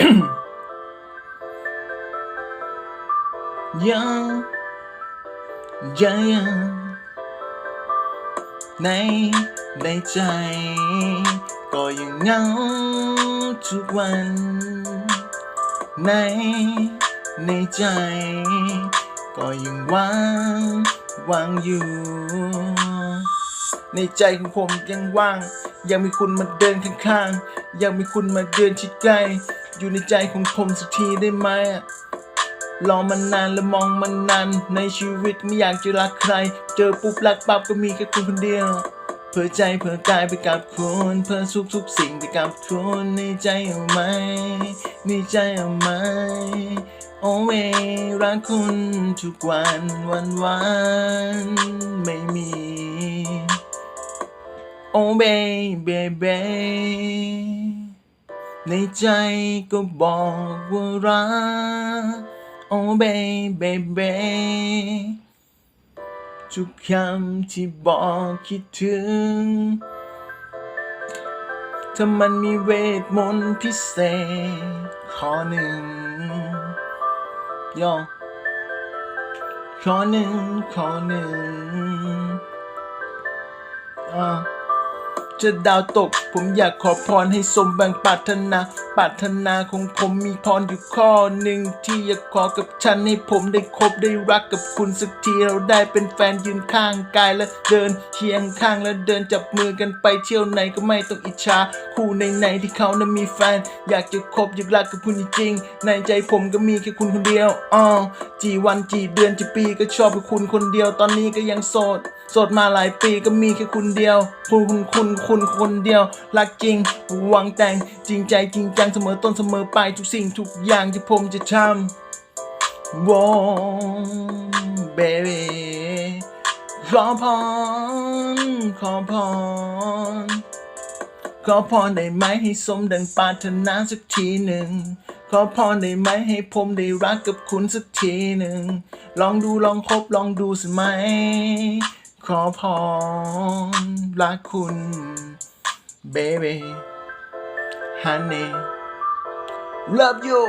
ยังยังยังในในใจ ก็ยังเหงาทุกวัน ในในใจ ก็ยังว่างว่างอยู่ ในใจของผมยังว่าง ยังมีคุณมาเดินข้างๆ ยังมีคุณมาเดินชิดใกล้ อยู่ในใจของผมสักทีได้ไหมรอมันนานและมองมันนาน ในชีวิตไม่อยากจะรักใคร เจอปุ๊บรักปั๊บก็มีแค่คุณคนเดียวเพื่อใจเพื่อกายไปกับคุณเพื่อทุกทุกๆสิ่งไปกับคุณในใจเอาไหมในใจเอาไหมโอ้เวรักคุณทุกวันวันวันไม่มีโอ้เบเบเบ ในใจก็บอกว่ารัก โอ้เบเบเบทุกคำที่บอกคิดถึง ถ้ามันมีเวทมนต์พิเศษข้อหนึ่งย่อข้อหนึ่งข้อหนึ่งอ่า จะดาวตก ผมอยากขอพรให้สมบังปรารถนาปรารถนาของผมมีพรอยู่ข้อหนึ่งที่อยากขอกับฉันให้ผมได้คบได้รักกับคุณสักทีเราได้เป็นแฟนยืนข้างกายและเดินเคียงข้างและเดินจับมือกันไปเที่ยวไหนก็ไม่ต้องอิจฉาคู่ในในๆที่เขานั้นมีแฟน อยากจะคบอยากรักกับคุณจริงในใจผมก็มีแค่คุณคนเดียวอ๋อจีวันจีเดือนจีปีก็ชอบกับคุณคนเดียวตอนนี้ก็ยังโสด สดมาหลายปีก็มีแค่คุณเดียว คุณคุณคุณคุณคนเดียว รักจริง หวังแต่งจริงใจจริงจังเสมอต้นเสมอปลายทุกสิ่งทุกอย่างที่ผมจะทำวงเบบีขอพรขอพรขอพรได้ไหมให้สมดังปรารถนาสักทีหนึ่งขอพรได้ไหมให้ผมได้รักกับคุณสักทีหนึ่ง ลองดูลองคบลองดูสิไหม ขอพรรักคุณเบบี้ฮันนี่ love you